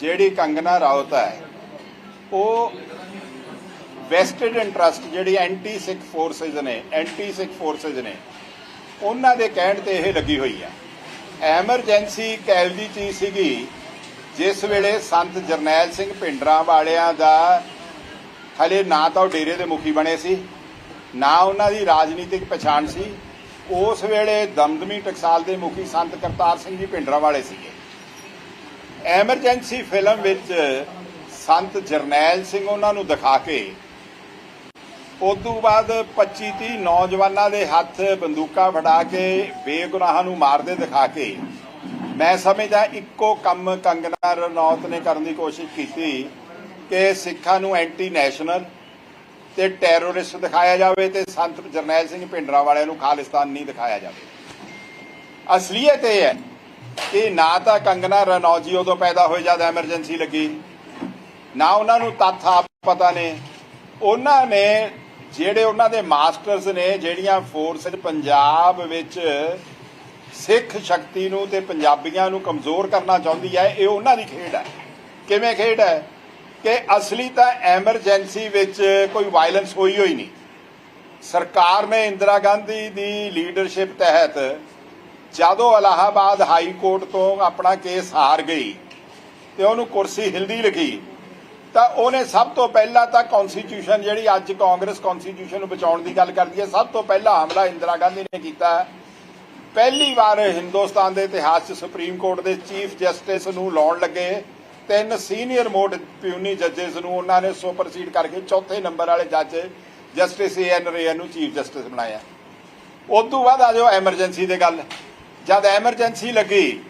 ਜਿਹੜੀ ਕੰਗਨਾ ਰਾਉਤ ਹੈ, ਉਹ ਵੈਸਟਡ ਇੰਟਰਸਟ ਜਿਹੜੀ ਐਂਟੀ ਸਿੱਖ ਫੋਰਸਸ ਨੇ, ਐਂਟੀ ਸਿੱਖ ਫੋਰਸਸ ਨੇ, ਉਹਨਾਂ ਦੇ ਕਹਿਣ ਤੇ ਇਹ ਲੱਗੀ ਹੋਈ ਆ। ਐਮਰਜੈਂਸੀ ਕੈਲਜੀ ਚੀਜ਼ ਸੀਗੀ, ਜਿਸ ਵੇਲੇ ਸੰਤ ਜਰਨੈਲ ਸਿੰਘ ਪਿੰਡਰਾਂ ਵਾਲਿਆਂ ਦਾ ਹਲੇ ਨਾ ਤਾਂ ਉਹ ਡੇਰੇ ਦੇ ਮੁਖੀ ਬਣੇ ਸੀ, ਨਾ ਉਹਨਾਂ ਦੀ ਰਾਜਨੀਤਿਕ ਪਛਾਣ ਸੀ, ਉਸ ਵੇਲੇ ਦਮਦਮੀ ਟਕਸਾਲ ਦੇ ਮੁਖੀ ਸੰਤ ਕਰਤਾਰ ਸਿੰਘ ਜੀ ਪਿੰਡਰਾਂ ਵਾਲੇ ਸੀਗੇ। ਐਮਰਜੈਂਸੀ ਫਿਲਮ ਵਿੱਚ ਸੰਤ ਜਰਨੈਲ ਸਿੰਘ ਉਹਨਾਂ ਨੂੰ ਦਿਖਾ ਕੇ ਉਸ ਤੋਂ ਬਾਅਦ 25 30 ਨੌਜਵਾਨਾਂ ਦੇ ਹੱਥ ਬੰਦੂਕਾਂ ਫੜਾ ਕੇ ਬੇਗੁਨਾਹਾਂ ਨੂੰ ਮਾਰਦੇ ਦਿਖਾ ਕੇ, ਮੈਂ ਸਮਝਦਾ ਇੱਕੋ ਕੰਮ ਕੰਗਨਾ ਰਣੌਤ ਨੇ ਕਰਨ ਦੀ ਕੋਸ਼ਿਸ਼ ਕੀਤੀ ਕਿ ਸਿੱਖਾਂ ਨੂੰ ਐਂਟੀ ਨੈਸ਼ਨਲ ਤੇ ਟੈਰੋਰਿਸਟ ਦਿਖਾਇਆ ਜਾਵੇ ਤੇ ਸੰਤ ਜਰਨੈਲ ਸਿੰਘ ਪਿੰਡਰਾ ਵਾਲਿਆਂ ਨੂੰ ਖਾਲਿਸਤਾਨ ਨਹੀਂ ਦਿਖਾਇਆ ਜਾਵੇ। ਅਸਲੀਅਤ ਇਹ ਹੈ ਕਿ ਨਾ ਤਾਂ ਕੰਗਨਾ ਰਣੌਤ ਉਦੋਂ ਪੈਦਾ ਹੋਏ ਜਦ ਐਮਰਜੈਂਸੀ ਲੱਗੀ, ਨਾ ਉਹਨਾਂ ਨੂੰ ਤੱਥ ਆਪ ਪਤਾ ਨੇ। ਉਹਨਾਂ ਨੇ ਜਿਹੜੇ ਉਹਨਾਂ ਦੇ ਮਾਸਟਰਸ ਨੇ, ਜਿਹੜੀਆਂ ਫੋਰਸਸ ਪੰਜਾਬ ਵਿੱਚ ਸਿੱਖ ਸ਼ਕਤੀ ਨੂੰ ਤੇ ਪੰਜਾਬੀਆਂ ਨੂੰ ਕਮਜ਼ੋਰ ਕਰਨਾ ਚਾਹੁੰਦੀ ਹੈ, ਇਹ ਉਹਨਾਂ ਦੀ ਖੇਡ ਹੈ। ਕਿਵੇਂ ਖੇਡ ਹੈ? ਕਿ ਅਸਲੀ ਤਾਂ ਐਮਰਜੈਂਸੀ ਵਿੱਚ ਕੋਈ ਵਾਇਲੈਂਸ ਹੋਈ ਹੋਈ ਨਹੀਂ। ਸਰਕਾਰ ਨੇ ਇੰਦਰਾ ਗਾਂਧੀ ਦੀ ਲੀਡਰਸ਼ਿਪ ਤਹਿਤ ਜਦੋਂ ਇਲਾਹਾਬਾਦ ਹਾਈ ਕੋਰਟ ਤੋਂ ਆਪਣਾ ਕੇਸ ਹਾਰ ਗਈ ਤੇ ਉਹਨੂੰ ਕੁਰਸੀ ਹਿਲਦੀ ਲਿਖੀ, ਤਾਂ ਉਹਨੇ ਸਭ ਤੋਂ ਪਹਿਲਾਂ ਤਾਂ ਕਨਸਟੀਟਿਊਸ਼ਨ ਜਿਹੜੀ ਅੱਜ ਕਾਂਗਰਸ ਕਨਸਟੀਟਿਊਸ਼ਨ ਨੂੰ ਬਚਾਉਣ ਦੀ ਗੱਲ ਕਰਦੀ ਹੈ, ਸਭ ਤੋਂ ਪਹਿਲਾ ਹਮਲਾ ਇੰਦਰਾ ਗਾਂਧੀ ਨੇ ਕੀਤਾ। ਪਹਿਲੀ ਵਾਰ ਹਿੰਦੁਸਤਾਨ ਦੇ ਇਤਿਹਾਸ 'ਚ ਸੁਪਰੀਮ ਕੋਰਟ ਦੇ ਚੀਫ ਜਸਟਿਸ ਨੂੰ ਲਾਉਣ ਲੱਗੇ। ਤਿੰਨ ਸੀਨੀਅਰ ਮੋਟ ਪਿਊਨੀ ਜੱਜਸ ਨੂੰ ਉਹਨਾਂ ਨੇ ਸੁਪਰਸੀਡ ਕਰਕੇ ਚੌਥੇ ਨੰਬਰ ਵਾਲੇ ਜੱਜ ਜਸਟਿਸ ਏ ਐਨ ਰੇ ਨੂੰ ਚੀਫ ਜਸਟਿਸ ਬਣਾਇਆ। ਉਸ ਤੋਂ ਬਾਅਦ ਆ ਜਾਓ ਐਮਰਜੈਂਸੀ ਦੇ ਗੱਲ। ਜਦ ਐਮਰਜੈਂਸੀ ਲੱਗੀ,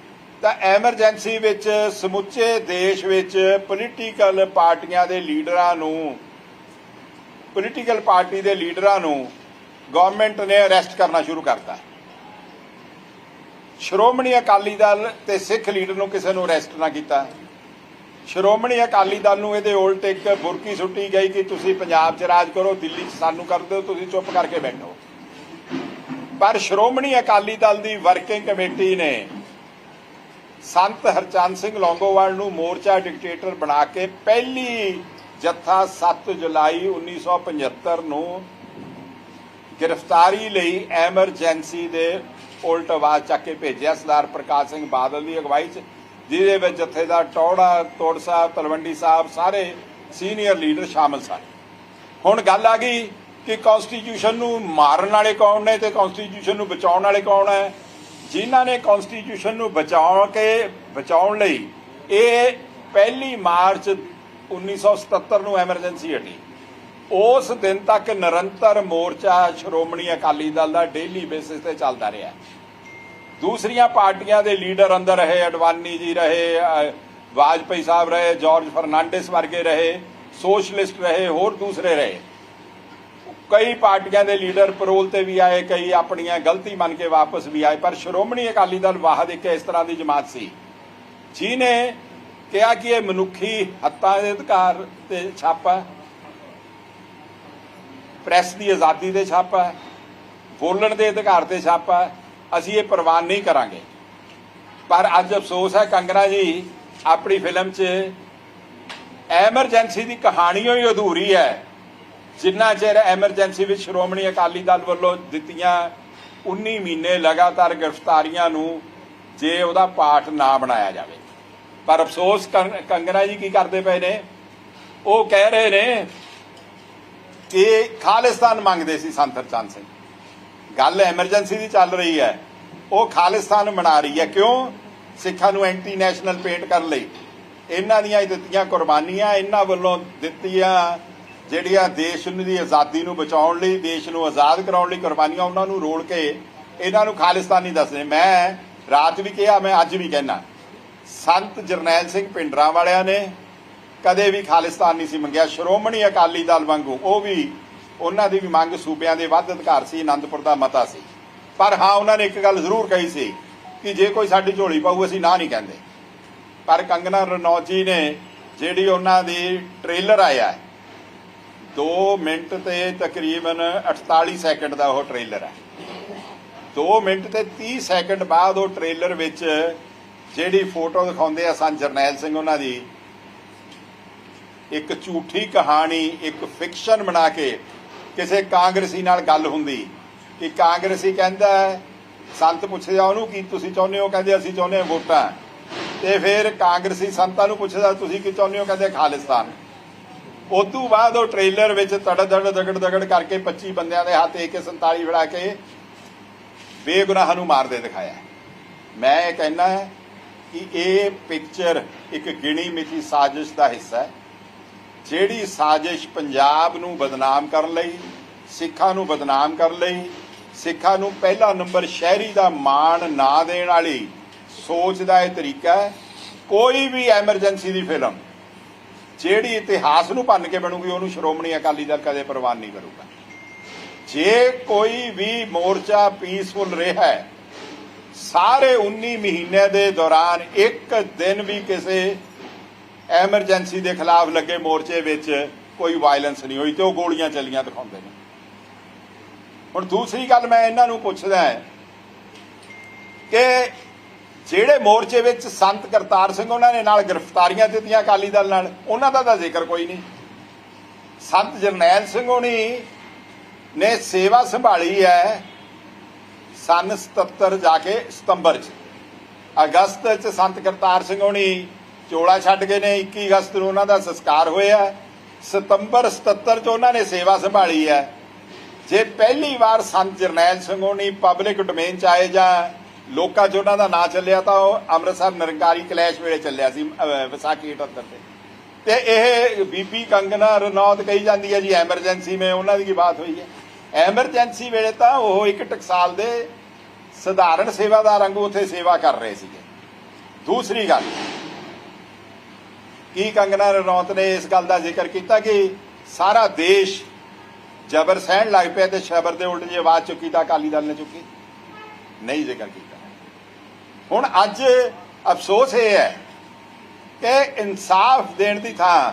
ਤਾਂ ਐਮਰਜੈਂਸੀ ਵਿੱਚ ਸਮੁੱਚੇ ਦੇਸ਼ ਵਿੱਚ ਪੋਲੀਟੀਕਲ ਪਾਰਟੀਆਂ ਦੇ ਲੀਡਰਾਂ ਨੂੰ ਪੋਲੀਟੀਕਲ ਪਾਰਟੀ ਦੇ ਲੀਡਰਾਂ ਨੂੰ ਗਵਰਨਮੈਂਟ ਨੇ ਅਰੈਸਟ ਕਰਨਾ ਸ਼ੁਰੂ ਕਰਤਾ। ਸ਼੍ਰੋਮਣੀ ਅਕਾਲੀ ਦਲ ਤੇ ਸਿੱਖ ਲੀਡਰ ਨੂੰ ਕਿਸੇ ਨੂੰ ਅਰੈਸਟ ਨਾ ਕੀਤਾ। ਸ਼੍ਰੋਮਣੀ ਅਕਾਲੀ ਦਲ ਨੂੰ ਇਹਦੇ ਉਲਟ ਇੱਕ ਬੁਰਕੀ ਸੁੱਟੀ ਗਈ ਕਿ ਤੁਸੀਂ ਪੰਜਾਬ 'ਚ ਰਾਜ ਕਰੋ, ਦਿੱਲੀ 'ਚ ਸਾਨੂੰ ਕਰ ਦਿਓ, ਤੁਸੀਂ ਚੁੱਪ ਕਰਕੇ ਬੈਠੋ। ਪਰ ਸ਼੍ਰੋਮਣੀ ਅਕਾਲੀ ਦਲ ਦੀ ਵਰਕਿੰਗ ਕਮੇਟੀ ਨੇ ਸੰਤ ਹਰਚੰਦ ਸਿੰਘ ਲੌਂਗੋਵਾਲ ਨੂੰ ਮੋਰਚਾ ਡਿਕਟੇਟਰ ਬਣਾ ਕੇ ਪਹਿਲੀ ਜੱਥਾ 7 ਜੁਲਾਈ 1975 ਨੂੰ ਗ੍ਰਿਫਤਾਰੀ ਲਈ ਐਮਰਜੈਂਸੀ ਦੇ ਉਲਟ ਆਵਾਜ਼ ਚੱਕ ਕੇ ਭੇਜਿਆ ਸਰਦਾਰ ਪ੍ਰਕਾਸ਼ ਸਿੰਘ ਬਾਦਲ ਦੀ ਅਗਵਾਈ 'ਚ, ਜਿਹਦੇ ਵਿੱਚ ਜਥੇਦਾਰ ਟੌੜਾ, ਤੋੜ ਸਾਹਿਬ, ਤਲਵੰਡੀ ਸਾਹਿਬ ਸਾਰੇ ਸੀਨੀਅਰ ਲੀਡਰ ਸ਼ਾਮਲ ਸਨ। ਹੁਣ ਗੱਲ ਆ ਗਈ ਕਿ ਕਨਸਟੀਟਿਊਸ਼ਨ ਨੂੰ ਮਾਰਨ ਵਾਲੇ ਕੌਣ ਨੇ ਤੇ ਕਨਸਟੀਟਿਊਸ਼ਨ ਨੂੰ ਬਚਾਉਣ ਵਾਲੇ ਕੌਣ ਹੈ? ਜਿਨ੍ਹਾਂ ਨੇ ਕਨਸਟੀਟਿਊਸ਼ਨ ਨੂੰ ਬਚਾਉਣ ਕੇ ਬਚਾਉਣ ਲਈ ਇਹ ਪਹਿਲੀ ਮਾਰਚ 1977 ਨੂੰ ਐਮਰਜੈਂਸੀ ਹਟੀ। ਉਸ ਦਿਨ ਤੱਕ ਨਿਰੰਤਰ ਮੋਰਚਾ ਸ਼੍ਰੋਮਣੀ ਅਕਾਲੀ ਦਲ ਦਾ ਡੇਲੀ ਬੇਸਿਸ ਤੇ ਚੱਲਦਾ ਰਿਹਾ। ਦੂਸਰੀਆਂ ਪਾਰਟੀਆਂ ਦੇ ਲੀਡਰ ਅੰਦਰ ਰਹੇ ਅਡਵਾਨੀ ਜੀ ਰਹੇ ਅ, ਵਾਜਪਾਈ ਸਾਹਿਬ ਰਹੇ ਜਾਰਜ ਫਰਨਾਂਡਿਸ ਵਰਗੇ ਰਹੇ ਸੋਸ਼ਲਿਸਟ ਰਹੇ ਹੋਰ ਦੂਸਰੇ ਰਹੇ। ਕਈ ਪਾਰਟੀਆਂ ਦੇ ਲੀਡਰ ਪਰੋਲ ਤੇ ਵੀ ਆਏ, ਕਈ ਆਪਣੀਆਂ ਗਲਤੀ ਮੰਨ ਕੇ ਵਾਪਸ ਵੀ ਆਏ, ਪਰ ਸ਼੍ਰੋਮਣੀ ਅਕਾਲੀ ਦਲ ਵਾਹਦ ਇੱਕ ਇਸ ਤਰ੍ਹਾਂ ਦੀ ਜਮਾਤ ਸੀ। ਜਿਹਨੇ ਕਿਹਾ ਕਿ ਇਹ ਮਨੁੱਖੀ ਹੱਤਾਂ ਦੇ ਅਧਿਕਾਰ ਤੇ ਛਾਪਾ ਹੈ, ਪ੍ਰੈਸ ਦੀ ਆਜ਼ਾਦੀ ਤੇ ਛਾਪਾ ਹੈ, ਬੋਲਣ ਦੇ ਅਧਿਕਾਰ ਤੇ ਛਾਪਾ ਹੈ, ਅਸੀਂ ਇਹ ਪ੍ਰਵਾਨ ਨਹੀਂ ਕਰਾਂਗੇ। ਪਰ ਅੱਜ ਅਫਸੋਸ ਹੈ ਕੰਗਨਾ ਜੀ, ਆਪਣੀ ਫਿਲਮ 'ਚ ਐਮਰਜੈਂਸੀ ਦੀ ਕਹਾਣੀ ਹੀ ਅਧੂਰੀ ਹੈ। ਜਿੰਨਾ ਚਿਰ ਐਮਰਜੈਂਸੀ ਵਿੱਚ ਸ਼੍ਰੋਮਣੀ ਅਕਾਲੀ ਦਲ ਵੱਲੋਂ ਦਿੱਤੀਆਂ 19 ਮਹੀਨੇ ਲਗਾਤਾਰ ਗ੍ਰਿਫਤਾਰੀਆਂ ਨੂੰ ਜੇ ਉਹਦਾ ਪਾਠ ਨਾ ਬਣਾਇਆ ਜਾਵੇ। ਪਰ ਅਫਸੋਸ ਕੰਗਣਾ ਜੀ ਕੀ ਕਰਦੇ ਪਏ ਨੇ? ਉਹ ਕਹਿ ਰਹੇ ਨੇ ਕਿ ਖਾਲਿਸਤਾਨ ਮੰਗਦੇ ਸੀ ਸੰਤ ਹਰਚੰਦ ਸਿੰਘ। ਗੱਲ ਐਮਰਜੈਂਸੀ ਦੀ ਚੱਲ ਰਹੀ ਹੈ। ਉਹ ਖਾਲਿਸਤਾਨ ਬਣਾ ਰਹੀ ਹੈ। ਕਿਉਂ? ਸਿੱਖਾਂ ਨੂੰ ਐਂਟੀ ਨੈਸ਼ਨਲ ਪੇਂਟ ਕਰਨ ਲਈ। ਇਹਨਾਂ ਦੀਆਂ ਦਿੱਤੀਆਂ ਕੁਰਬਾਨੀਆਂ, ਇਹਨਾਂ ਵੱਲੋਂ ਦਿੱਤੀਆਂ ਜਿਹੜੀਆਂ ਦੇਸ਼ ਦੀ ਆਜ਼ਾਦੀ ਨੂੰ ਬਚਾਉਣ ਲਈ, ਦੇਸ਼ ਨੂੰ ਆਜ਼ਾਦ ਕਰਾਉਣ ਲਈ ਕੁਰਬਾਨੀਆਂ ਉਹਨਾਂ ਨੂੰ ਰੋਲ ਕੇ ਇਹਨਾਂ ਨੂੰ ਖਾਲਿਸਤਾਨੀ ਦੱਸਦੇ। ਮੈਂ ਰਾਤ ਵੀ ਕਿਹਾ, ਮੈਂ ਅੱਜ ਵੀ ਕਹਿਣਾ ਸੰਤ ਜਰਨੈਲ ਸਿੰਘ ਪਿੰਡਰਾਂ ਵਾਲਿਆਂ ਨੇ ਕਦੇ ਵੀ ਖਾਲਿਸਤਾਨ ਨਹੀਂ ਸੀ ਮੰਗਿਆ। ਸ਼੍ਰੋਮਣੀ ਅਕਾਲੀ ਦਲ ਵਾਂਗੂ ਉਹ ਵੀ ਉਹਨਾਂ ਦੀ ਵੀ ਮੰਗ ਸੂਬਿਆਂ ਦੇ ਵੱਧ ਅਧਿਕਾਰ ਸੀ ਆਨੰਦਪੁਰ ਦਾ ਮਤਾ ਸੀ। ਪਰ ਹਾਂ, ਉਹਨਾਂ ਨੇ ਇੱਕ ਗੱਲ ਜ਼ਰੂਰ ਕਹੀ ਸੀ ਕਿ ਜੇ ਕੋਈ ਸਾਡੀ ਝੋਲੀ ਪਾਊ, ਅਸੀਂ ਨਾ ਨਹੀਂ ਕਹਿੰਦੇ। ਪਰ ਕੰਗਨਾ ਰਣੌਤ ਜੀ ਨੇ ਜਿਹੜੀ ਉਹਨਾਂ ਦੀ ਟ੍ਰੇਲਰ ਆਇਆ 2 ਮਿੰਟ ਤੇ ਤਕਰੀਬਨ 48 ਸੈਕਿੰਡ ਦਾ ਉਹ ਟ੍ਰੇਲਰ ਹੈ। 2 ਮਿੰਟ ਤੇ 30 ਸੈਕਿੰਡ ਬਾਅਦ ਉਹ ਟ੍ਰੇਲਰ ਵਿੱਚ ਜਿਹੜੀ ਫੋਟੋ ਦਿਖਾਉਂਦੇ ਆ ਸਨ ਜਰਨੈਲ ਸਿੰਘ ਉਹਨਾਂ ਦੀ ਇੱਕ ਝੂਠੀ ਕਹਾਣੀ ਇੱਕ ਫਿਕਸ਼ਨ ਬਣਾ ਕੇ ਕਿਸੇ ਕਾਂਗਰਸੀ ਨਾਲ ਗੱਲ ਹੁੰਦੀ। ਕਿ ਕਾਂਗਰਸੀ ਕਹਿੰਦਾ ਹੈ, ਸੰਤ ਪੁੱਛਦਾ ਉਹਨੂੰ ਕੀ ਤੁਸੀਂ ਚਾਹੁੰਦੇ ਹੋ? ਕਹਿੰਦੇ ਅਸੀਂ ਚਾਹੁੰਦੇ ਹਾਂ ਵੋਟਾਂ। ਤੇ ਫਿਰ ਕਾਂਗਰਸੀ ਸੰਤਾਂ ਨੂੰ ਪੁੱਛਦਾ ਤੁਸੀਂ ਕੀ ਚਾਹੁੰਦੇ ਹੋ? ਕਹਿੰਦੇ ਖਾਲਿਸਤਾਨ। ਉਸ ਤੋਂ ਬਾਅਦ ਉਹ ਟ੍ਰੇਲਰ ਵਿੱਚ ਤੜ ਦੜ ਦਗੜ ਦਗੜ ਕਰਕੇ 25 ਬੰਦਿਆਂ ਦੇ ਹੱਥ AK47 ਫੜਾ ਕੇ ਬੇਗੁਨਾਹਾਂ ਨੂੰ ਮਾਰਦੇ ਦਿਖਾਇਆ ਮੈਂ ਇਹ ਕਹਿਣਾ ਹੈ ਕਿ ਇਹ ਪਿਕਚਰ ਇੱਕ ਗਿਣੀ ਮਿਥੀ ਸਾਜ਼ਿਸ਼ ਦਾ ਹਿੱਸਾ ਹੈ। ਜਿਹੜੀ ਸਾਜ਼ਿਸ਼ ਪੰਜਾਬ ਨੂੰ ਬਦਨਾਮ ਕਰਨ ਲਈ, ਸਿੱਖਾਂ ਨੂੰ ਬਦਨਾਮ ਕਰਨ ਲਈ, ਸਿੱਖਾਂ ਨੂੰ ਪਹਿਲਾ ਨੰਬਰ ਸ਼ਹਿਰੀ ਦਾ ਮਾਣ ਨਾ ਦੇਣ ਵਾਲੀ ਸੋਚ ਦਾ ਇਹ ਤਰੀਕਾ ਹੈ। ਕੋਈ ਵੀ ਐਮਰਜੈਂਸੀ ਦੀ ਫਿਲਮ ਜਿਹੜੀ ਇਤਿਹਾਸ ਨੂੰ ਭੰਨ ਕੇ ਬਣੂਗੀ, ਉਹਨੂੰ ਸ਼੍ਰੋਮਣੀ ਅਕਾਲੀ ਦਲ ਕਦੇ ਪ੍ਰਵਾਨ ਨਹੀਂ ਕਰੂਗਾ। ਜੇ ਕੋਈ ਵੀ ਮੋਰਚਾ ਪੀਸਫੁਲ ਰਿਹਾ ਹੈ, ਸਾਰੇ 19 ਮਹੀਨੇ ਦੇ ਦੌਰਾਨ ਇੱਕ ਦਿਨ ਵੀ ਕਿਸੇ ਐਮਰਜੈਂਸੀ ਦੇ ਖਿਲਾਫ ਲੱਗੇ ਮੋਰਚੇ ਵਿੱਚ ਕੋਈ ਵਾਇਲੈਂਸ ਨਹੀਂ ਹੋਈ ਤੇ ਉਹ ਗੋਲੀਆਂ ਚੱਲੀਆਂ ਦਿਖਾਉਂਦੇ ਨੇ। ਹੁਣ ਦੂਸਰੀ ਗੱਲ ਮੈਂ ਇਹਨਾਂ ਨੂੰ ਪੁੱਛਦਾ ਕਿ ਜਿਹੜੇ ਮੋਰਚੇ ਵਿੱਚ ਸੰਤ ਕਰਤਾਰ ਸਿੰਘ ਉਹਨਾਂ ਨੇ ਨਾਲ ਗ੍ਰਿਫਤਾਰੀਆਂ ਦਿੱਤੀਆਂ ਅਕਾਲੀ ਦਲ ਨਾਲ, ਉਹਨਾਂ ਦਾ ਤਾਂ ਜ਼ਿਕਰ ਕੋਈ ਨਹੀਂ। ਸੰਤ ਜਰਨੈਲ ਸਿੰਘ ਹੋਣੀ ਨੇ ਸੇਵਾ ਸੰਭਾਲੀ ਹੈ ਸਨ 77 ਜਾ ਕੇ ਸਤੰਬਰ ਚ। ਅਗਸਤ ਚ ਸੰਤ ਕਰਤਾਰ ਸਿੰਘ ਹੋਣੀ ਚੋਲਾ ਛੱਡ ਗਏ ਨੇ 21 ਅਗਸਤ ਨੂੰ ਉਹਨਾਂ ਦਾ ਸੰਸਕਾਰ ਹੋਇਆ। ਸਤੰਬਰ 77 ਚ ਉਹਨਾਂ ਨੇ ਸੇਵਾ ਸੰਭਾਲੀ ਹੈ। ਜੇ ਪਹਿਲੀ ਵਾਰ ਸੰਤ ਜਰਨੈਲ ਸਿੰਘ ਹੋਣੀ ਪਬਲਿਕ ਡੋਮੇਨ ਚ ਆਏ ਜਾਂ ਲੋਕਾਂ 'ਚ ਉਹਨਾਂ ਦਾ ਨਾਂ ਚੱਲਿਆ ਤਾਂ ਉਹ ਅੰਮ੍ਰਿਤਸਰ ਨਿਰੰਕਾਰੀ ਕਲੈਸ਼ ਵੇਲੇ ਚੱਲਿਆ ਸੀ ਵਿਸਾਖੀ 78 ਤੇ। ਤੇ ਇਹ ਬੀਬੀ ਕੰਗਨਾ ਰਣੌਤ ਕਹੀ ਜਾਂਦੀ ਹੈ ਜੀ ਐਮਰਜੈਂਸੀ ਮੇ ਉਹਨਾਂ ਦੀ ਕੀ ਬਾਤ ਹੋਈ ਹੈ। ਐਮਰਜੈਂਸੀ ਵੇਲੇ ਤਾਂ ਉਹ ਇੱਕ ਟਕਸਾਲ ਦੇ ਸਧਾਰਨ ਸੇਵਾਦਾਰ ਵਾਂਗੂ ਉੱਥੇ ਸੇਵਾ ਕਰ ਰਹੇ ਸੀਗੇ। ਦੂਸਰੀ ਗੱਲ, ਕੀ ਕੰਗਨਾ ਰਣੌਤ ਨੇ ਇਸ ਗੱਲ ਦਾ ਜ਼ਿਕਰ ਕੀਤਾ ਕਿ ਸਾਰਾ ਦੇਸ਼ ਜ਼ਬਰ ਸਹਿਣ ਲੱਗ ਪਿਆ ਤੇ ਸ਼ਬਰ ਦੇ ਉਲਟ ਜੇ ਆਵਾਜ਼ ਚੁੱਕੀ ਤਾਂ ਅਕਾਲੀ ਦਲ ਨੇ ਚੁੱਕੀ? ਨਹੀਂ ਜ਼ਿਕਰ ਕੀਤਾ। ਹੁਣ ਅੱਜ ਅਫਸੋਸ ਇਹ ਹੈ ਕਿ ਇਨਸਾਫ ਦੇਣ ਦੀ ਥਾਂ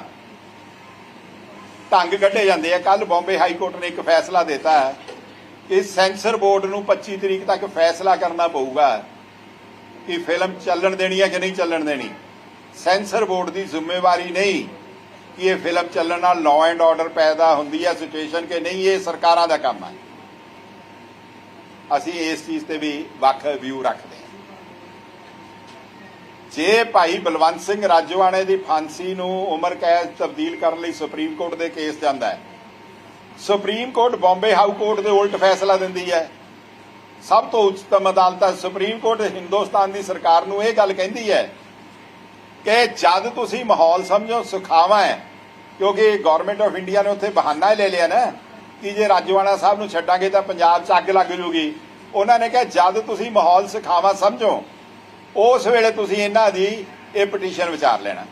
ਢੰਗ ਕੱਢੇ ਜਾਂਦੇ ਆ। ਕੱਲ ਬੰਬੇ ਹਾਈ ਕੋਰਟ ਨੇ ਇੱਕ ਫੈਸਲਾ ਦਿੱਤਾ ਹੈ ਕਿ ਸੈਂਸਰ ਬੋਰਡ ਨੂੰ 25 ਤਰੀਕ ਤੱਕ ਫੈਸਲਾ ਕਰਨਾ ਪਊਗਾ ਕਿ ਫਿਲਮ ਚੱਲਣ ਦੇਣੀ ਹੈ ਕਿ ਨਹੀਂ ਚੱਲਣ ਦੇਣੀ। ਸੈਂਸਰ ਬੋਰਡ ਦੀ ਜ਼ਿੰਮੇਵਾਰੀ ਨਹੀਂ ਕਿ ਇਹ ਫਿਲਮ ਚੱਲਣ ਨਾਲ ਲਾਅ ਐਂਡ ਆਰਡਰ ਪੈਦਾ ਹੁੰਦੀ ਹੈ ਸਿਚੁਏਸ਼ਨ ਕਿ ਨਹੀਂ, ਇਹ ਸਰਕਾਰਾਂ ਦਾ ਕੰਮ ਹੈ। ਅਸੀਂ ਇਸ ਚੀਜ਼ ਤੇ ਵੀ ਵੱਖ ਵਿਊ ਰੱਖਦੇ ਹਾਂ। ਜੇ ਭਾਈ ਬਲਵੰਤ ਸਿੰਘ ਰਾਜਵਾਣੇ ਦੀ ਫਾਂਸੀ ਨੂੰ ਉਮਰ ਕੈਦ ਤਬਦੀਲ ਕਰਨ ਲਈ ਸੁਪਰੀਮ ਕੋਰਟ ਦੇ ਕੇਸ ਜਾਂਦਾ ਹੈ, supreme court Bombay high court ਦੇ ਉਲਟ ਫੈਸਲਾ ਦਿੰਦੀ ਹੈ। ਸਭ ਤੋਂ ਉੱਚਤਮ ਅਦਾਲਤ ਹੈ ਸੁਪਰੀਮ ਕੋਰਟ ਹਿੰਦੁਸਤਾਨ ਦੀ ਸਰਕਾਰ ਨੂੰ ਇਹ ਗੱਲ ਕਹਿੰਦੀ ਹੈ ਕਿ ਜਦ ਤੁਸੀਂ ਮਾਹੌਲ ਸਮਝੋ, ਸੁਖਾਵਾ ਹੈ, ਕਿਉਂਕਿ ਗਵਰਨਮੈਂਟ ਆਫ ਇੰਡੀਆ ਨੇ ਉੱਥੇ ਬਹਾਨਾ ਹੀ ਲੈ ਲਿਆ ਨਾ, ਕਿ ਜੇ ਰਾਜਵਾਣਾ ਸਾਹਿਬ ਨੂੰ ਛੱਡਾਂਗੇ ਤਾਂ ਪੰਜਾਬ 'ਚ ਅੱਗ ਲੱਗ ਜੂਗੀ। ਉਹਨਾਂ ਨੇ ਕਿਹਾ, ਜਦ ਤੁਸੀਂ ਮਾਹੌਲ ਸੁਖਾਵਾ ਸਮਝੋ ਉਸ ਵੇਲੇ ਤੁਸੀਂ ਇਹਨਾਂ ਦੀ ਇਹ ਪਟੀਸ਼ਨ ਵਿਚਾਰ ਲੈਣਾ।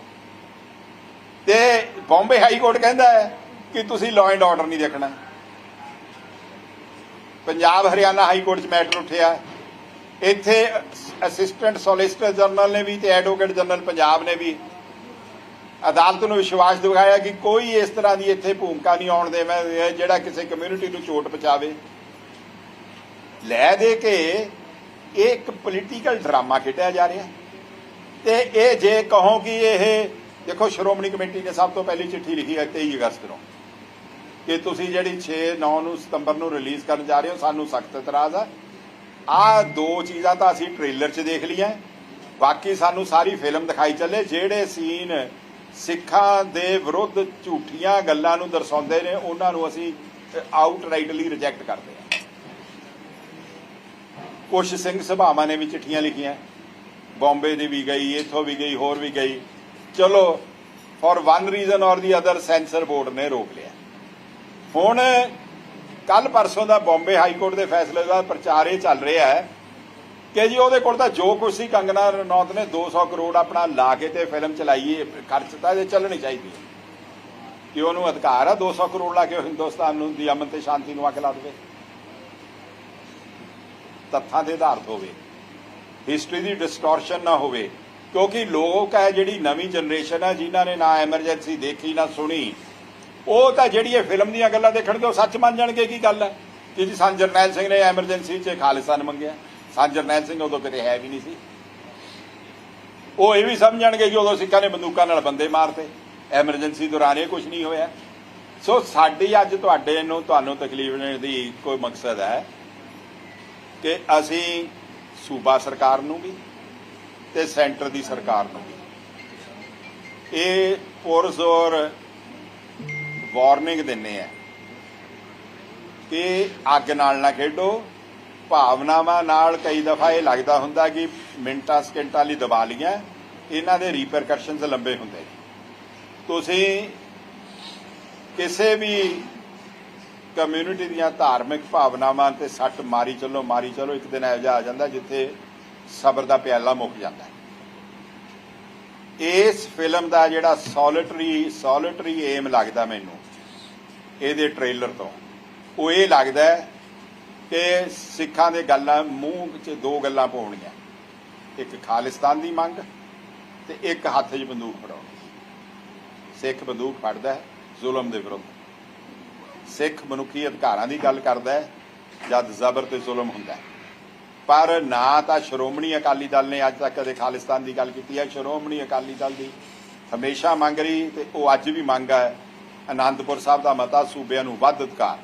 ਤੇ ਬੰਬੇ ਹਾਈ ਕੋਰਟ ਕਹਿੰਦਾ ਹੈ ਕਿ ਤੁਸੀਂ ਲਾਅ ਐਂਡ ਆਰਡਰ ਨਹੀਂ ਦੇਖਣਾ। ਪੰਜਾਬ ਹਰਿਆਣਾ ਹਾਈ ਕੋਰਟ 'ਚ ਮੈਟਰ ਉੱਠਿਆ। ਇੱਥੇ ਅਸਿਸਟੈਂਟ ਸੋਲਿਸਿਟਰ ਜਨਰਲ ਨੇ ਵੀ ਤੇ ਐਡਵੋਕੇਟ ਜਨਰਲ ਪੰਜਾਬ ਨੇ ਵੀ ਅਦਾਲਤ ਨੂੰ ਵਿਸ਼ਵਾਸ ਦਿਵਾਇਆ ਕਿ ਕੋਈ ਇਸ ਤਰ੍ਹਾਂ ਦੀ ਇੱਥੇ ਭੂਮਿਕਾ ਨਹੀਂ ਆਉਣ ਦੇਵੇ ਜਿਹੜਾ ਕਿਸੇ ਕਮਿਊਨਿਟੀ ਨੂੰ ਚੋਟ ਪਹੁੰਚਾਵੇ। ਲੈ ਦੇ ਕੇ ਇਹ ਇੱਕ ਪੋਲੀਟੀਕਲ ਡਰਾਮਾ ਖੇਡਿਆ ਜਾ ਰਿਹਾ ਤੇ ਇਹ ਜੇ ਕਹੋ ਕਿ ਇਹ, ਦੇਖੋ ਸ਼੍ਰੋਮਣੀ ਕਮੇਟੀ ਨੇ ਸਭ ਤੋਂ ਪਹਿਲੀ ਚਿੱਠੀ ਲਿਖੀ ਹੈ 23 ਅਗਸਤ ਨੂੰ ਕਿ ਤੁਸੀਂ ਜਿਹੜੀ 6 9 ਨੂੰ ਸਤੰਬਰ ਨੂੰ ਰਿਲੀਜ਼ ਕਰਨ ਜਾ ਰਹੇ ਹੋ, ਸਾਨੂੰ ਸਖਤ ਇਤਰਾਜ਼ ਆ। ਆ ਦੋ ਚੀਜ਼ਾਂ ਤਾਂ ਅਸੀਂ ਟ੍ਰੇਲਰ 'ਚ ਦੇਖ ਲਈਆਂ ਬਾਕੀ ਸਾਨੂੰ ਸਾਰੀ ਫਿਲਮ ਦਿਖਾਈ ਚੱਲੇ, ਜਿਹੜੇ ਸੀਨ ਸਿੱਖਾਂ ਦੇ ਵਿਰੁੱਧ ਝੂਠੀਆਂ ਗੱਲਾਂ ਨੂੰ ਦਰਸਾਉਂਦੇ ਨੇ, ਉਹਨਾਂ ਨੂੰ ਅਸੀਂ ਆਊਟਰਾਈਟਲੀ ਰਿਜੈਕਟ ਕਰਦੇ ਹਾਂ। ਕੁਝ ਸਿੰਘ ਸਭਾਵਾਂ ਨੇ ਵੀ ਚਿੱਠੀਆਂ ਲਿਖੀਆਂ। ਬੰਬੇ ਦੀ ਵੀ ਗਈ, ਇੱਥੋਂ ਵੀ ਗਈ, ਹੋਰ ਵੀ ਗਈ। ਚਲੋ ਫॉर ਵਨ ਰੀਜ਼ਨ ਔਰ ਦੀ ਅਦਰ ਸੈਂਸਰ ਬੋਰਡ ਨੇ ਰੋਕ ਲਿਆ। ਹੁਣ ਕੱਲ ਪਰਸੋਂ ਦਾ ਬੰਬੇ ਹਾਈ ਕੋਰਟ ਦੇ ਫੈਸਲੇ ਦਾ ਪ੍ਰਚਾਰ ਇਹ ਚੱਲ ਰਿਹਾ ਹੈ ਕਿ ਜੀ ਉਹਦੇ ਕੋਲ ਤਾਂ ਜੋ ਕੁਝ ਸੀ, ਕੰਗਨਾ ਰਣੌਤ ਨੇ 200 ਕਰੋੜ ਆਪਣਾ ਲਾ ਕੇ ਤੇ ਫਿਲਮ ਚਲਾਈਏ, ਖਰਚ ਤਾਂ ਇਹ ਚੱਲਣੀ ਚਾਹੀਦੀ ਹੈ। ਕਿ ਉਹਨੂੰ ਅਧਿਕਾਰ ਆ 200 ਕਰੋੜ ਲਾ ਕੇ ਉਹ ਹਿੰਦੁਸਤਾਨ ਨੂੰ, ਦੀ ਅਮਨ ਤੇ ਸ਼ਾਂਤੀ ਨੂੰ ਆ ਕੇ ਲਾ ਦੇਵੇ। ਤੱਥਾਂ ਦੇ ਆਧਾਰਿਤ ਹੋਵੇ। ਹਿਸਟਰੀ ਦੀ ਡਿਸਟੋਰਸ਼ਨ ਨਾ ਹੋਵੇ। ਕਿਉਂਕਿ ਲੋਕ ਹੈ ਜਿਹੜੀ ਨਵੀਂ ਜਨਰੇਸ਼ਨ ਹੈ, ਜਿਨ੍ਹਾਂ ਨੇ ਨਾ ਐਮਰਜੈਂਸੀ ਦੇਖੀ, ਨਾ ਸੁਣੀ, ਉਹ ਤਾਂ ਜਿਹੜੀ ਇਹ ਫਿਲਮ ਦੀਆਂ ਗੱਲਾਂ ਦੇਖਣਗੇ ਉਹ ਸੱਚ ਮੰਨ ਜਾਣਗੇ, ਕੀ ਗੱਲ ਹੈ? ਕਿ ਜੀ ਸੰਤ ਜਰਨੈਲ ਸਿੰਘ ਨੇ ਐਮਰਜੈਂਸੀ 'ਚ ਖਾਲਿਸਤਾਨ ਮੰਗਿਆ। ਸੰਤ ਜਰਨੈਲ ਸਿੰਘ ਉਦੋਂ ਕਿਤੇ ਹੈ ਵੀ ਨਹੀਂ ਸੀ। ਉਹ ਇਹ ਵੀ ਸਮਝਣਗੇ ਕਿ ਉਦੋਂ ਸਿੱਖਾਂ ਨੇ ਬੰਦੂਕਾਂ ਨਾਲ ਬੰਦੇ ਮਾਰਤੇ। ਐਮਰਜੈਂਸੀ ਦੌਰਾਨ ਇਹ ਕੁਝ ਨਹੀਂ ਹੋਇਆ। ਸੋ ਸਾਡੀ ਅੱਜ ਤੁਹਾਡੇ ਨੂੰ, ਤੁਹਾਨੂੰ ਤਕਲੀਫ ਦੇਣ ਦੀ ਕੋਈ ਮਕਸਦ ਹੈ। ਕਿ ਅਸੀਂ ਸੂਬਾ ਸਰਕਾਰ ਨੂੰ ਵੀ ਤੇ ਸੈਂਟਰ ਦੀ ਸਰਕਾਰ ਨੂੰ ਵੀ। ਇਹ ਪੁਰਜ਼ੋਰ ਵਾਰਨਿੰਗ ਦਿੰਨੇ ਆ ਕਿ ਅੱਗ ਨਾਲ ਨਾ ਖੇਡੋ, ਭਾਵਨਾਵਾਂ ਨਾਲ ਕਈ ਦਫਾ ਇਹ ਲੱਗਦਾ ਹੁੰਦਾ ਕਿ ਮਿੰਟਾਂ, ਸਕਿੰਟਾਂ ਲਈ ਦਬਾ ਲੀਆਂ ਇਹਨਾਂ ਦੇ ਰੀਪਰਕਸ਼ਨਸ ਲੰਬੇ ਹੁੰਦੇ ਤੁਸੀਂ ਕਿਸੇ ਵੀ ਕਮਿਊਨਿਟੀ ਦੀਆਂ ਧਾਰਮਿਕ ਭਾਵਨਾਵਾਂ ਤੇ ਸੱਟ ਮਾਰੀ ਚੱਲੋ ਮਾਰੀ ਚੱਲੋ, ਇੱਕ ਦਿਨ ਇਹੋ ਜਿਹਾ ਆ ਜਾਂਦਾ ਜਿੱਥੇ ਸਬਰ ਦਾ ਪਿਆਲਾ ਮੁੱਕ ਜਾਂਦਾ ਇਸ ਫਿਲਮ ਦਾ ਜਿਹੜਾ ਸੋਲਿਟਰੀ ਸੋਲਿਟਰੀ ਏਮ ਲੱਗਦਾ ਮੈਨੂੰ, ਇਹਦੇ ਟ੍ਰੇਲਰ ਤੋਂ, ਉਹ ਇਹ ਲੱਗਦਾ ਕਿ ਸਿੱਖਾਂ ਦੇ ਗੱਲਾਂ ਮੂੰਹ 'ਚ ਦੋ ਗੱਲਾਂ ਪਾਉਣੀਆਂ। ਇੱਕ ਖਾਲਿਸਤਾਨ ਦੀ ਮੰਗ ਤੇ ਇੱਕ ਹੱਥ 'ਚ ਬੰਦੂਕ ਫੜਾਉਣੀ। ਸਿੱਖ ਬੰਦੂਕ ਫੜਦਾ ਜ਼ੁਲਮ ਦੇ ਵਿਰੁੱਧ। ਸਿੱਖ ਮਨੁੱਖੀ ਅਧਿਕਾਰਾਂ ਦੀ ਗੱਲ ਕਰਦਾ ਹੈ, ਜਦ ਜ਼ਬਰ ਤੇ ਜ਼ੁਲਮ ਹੁੰਦਾ ਹੈ। ਪਰ ਨਾ ਤਾਂ ਸ਼੍ਰੋਮਣੀ ਅਕਾਲੀ ਦਲ ਨੇ ਅੱਜ ਤੱਕ ਕਦੇ ਖਾਲਿਸਤਾਨ ਦੀ ਗੱਲ ਕੀਤੀ ਹੈ। ਸ਼੍ਰੋਮਣੀ ਅਕਾਲੀ ਦਲ ਦੀ ਹਮੇਸ਼ਾ ਮੰਗ ਰਹੀ ਤੇ ਉਹ ਅੱਜ ਵੀ ਮੰਗ ਹੈ ਆਨੰਦਪੁਰ ਸਾਹਿਬ ਦਾ ਮਤਾ ਸੂਬਿਆਂ ਨੂੰ ਵੱਧ ਅਧਿਕਾਰ।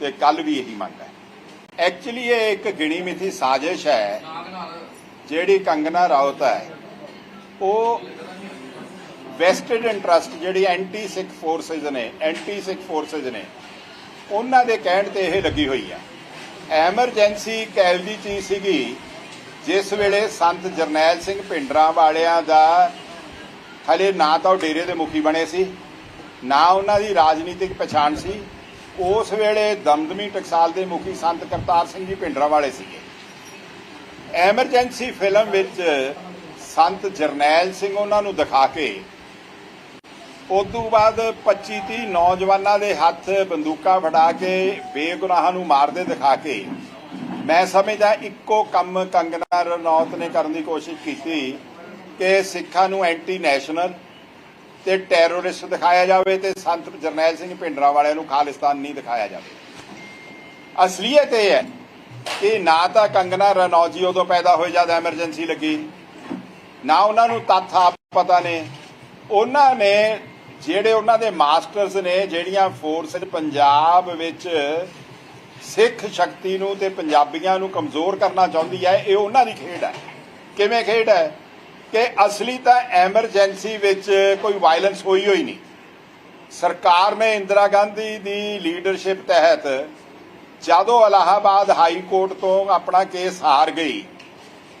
ਤੇ ਕੱਲ ਵੀ ਇਹੀ ਮੰਗ ਹੈ। ਐਕਚੁਅਲੀ ਇਹ ਇੱਕ ਗਿਣੀ ਮਿਥੀ ਸਾਜ਼ਿਸ਼ ਹੈ, ਜਿਹੜੀ ਕੰਗਨਾ ਰਾਉਤ ਹੈ, ਉਹ ਵੈਸਟਡ ਇੰਟਰਸਟ ਜਿਹੜੀ ਐਂਟੀ ਸਿੱਖ ਫੋਰਸਸ ਨੇ ਐਂਟੀ ਸਿੱਖ ਫੋਰਸਸ ਨੇ, ਉਹਨਾਂ ਦੇ ਕਹਿਣ ਤੇ ਇਹ ਲੱਗੀ ਹੋਈ ਆ। ਐਮਰਜੈਂਸੀ ਕੈਲਜੀ ਚੀਜ਼ ਸੀਗੀ, ਜਿਸ ਵੇਲੇ ਸੰਤ ਜਰਨੈਲ ਸਿੰਘ ਪਿੰਡਰਾਂ ਵਾਲਿਆਂ ਦਾ ਹਲੇ ਨਾ ਤਾਂ ਉਹ ਡੇਰੇ ਦੇ ਮੁਖੀ ਬਣੇ ਸੀ, ਨਾ ਉਹਨਾਂ ਦੀ ਰਾਜਨੀਤਿਕ ਪਛਾਣ ਸੀ, ਉਸ ਵੇਲੇ ਦਮਦਮੀ ਟਕਸਾਲ ਦੇ ਮੁਖੀ ਸੰਤ ਕਰਤਾਰ ਸਿੰਘ ਜੀ ਪਿੰਡਰਾਂ ਵਾਲੇ ਸੀਗੇ। ਐਮਰਜੈਂਸੀ ਫਿਲਮ ਵਿੱਚ ਸੰਤ ਜਰਨੈਲ ਸਿੰਘ ਉਹਨਾਂ ਨੂੰ ਦਿਖਾ ਕੇ ਉਸ ਤੋਂ ਬਾਅਦ 25 30 ਨੌਜਵਾਨਾਂ ਦੇ ਹੱਥ ਬੰਦੂਕਾਂ ਫੜਾ ਕੇ ਬੇਗੁਨਾਹਾਂ ਨੂੰ ਮਾਰਦੇ ਦਿਖਾ ਕੇ ਮੈਂ ਸਮਝਦਾ ਇੱਕੋ ਕੰਮ ਕੰਗਨਾ ਰਣੌਤ ਨੇ ਕਰਨ ਦੀ ਕੋਸ਼ਿਸ਼ ਕੀਤੀ ਕਿ ਸਿੱਖਾਂ ਨੂੰ ਐਂਟੀ ਨੈਸ਼ਨਲ ਤੇ ਟੈਰੋਰਿਸਟ ਦਿਖਾਇਆ ਜਾਵੇ ਤੇ ਸੰਤ ਜਰਨੈਲ ਸਿੰਘ ਭਿੰਡਰਾਂ ਵਾਲਿਆਂ ਨੂੰ ਖਾਲਿਸਤਾਨ ਨਹੀਂ ਦਿਖਾਇਆ ਜਾਵੇ। ਅਸਲੀਅਤ ਇਹ ਹੈ ਕਿ ਨਾ ਤਾਂ ਕੰਗਨਾ ਰਣੌਤ ਜੀ ਉਦੋਂ ਪੈਦਾ ਹੋਏ ਜਦ ਐਮਰਜੈਂਸੀ ਲੱਗੀ, ਨਾ ਉਹਨਾਂ ਨੂੰ ਤੱਥ ਆਪ ਪਤਾ ਨੇ, ਉਹਨਾਂ ਨੇ ਜਿਹੜੇ ਉਹਨਾਂ ਦੇ ਮਾਸਟਰਸ ਨੇ, ਜਿਹੜੀਆਂ ਫੋਰਸ ਪੰਜਾਬ ਵਿੱਚ ਸਿੱਖ ਸ਼ਕਤੀ ਨੂੰ ਤੇ ਪੰਜਾਬੀਆਂ ਨੂੰ ਕਮਜ਼ੋਰ ਕਰਨਾ ਚਾਹੁੰਦੀ ਹੈ, ਇਹ ਉਹਨਾਂ ਦੀ ਖੇਡ ਹੈ। ਕਿਵੇਂ ਖੇਡ ਹੈ? ਕਿ ਅਸਲੀ ਤਾਂ ਐਮਰਜੈਂਸੀ ਵਿੱਚ ਕੋਈ ਵਾਇਲੈਂਸ ਹੋਈ ਹੋਈ ਨਹੀਂ। ਸਰਕਾਰ ਨੇ ਇੰਦਰਾ ਗਾਂਧੀ ਦੀ ਲੀਡਰਸ਼ਿਪ ਤਹਿਤ ਜਦੋਂ ਅਲਾਹਾਬਾਦ ਹਾਈ ਕੋਰਟ ਤੋਂ ਆਪਣਾ ਕੇਸ ਹਾਰ ਗਈ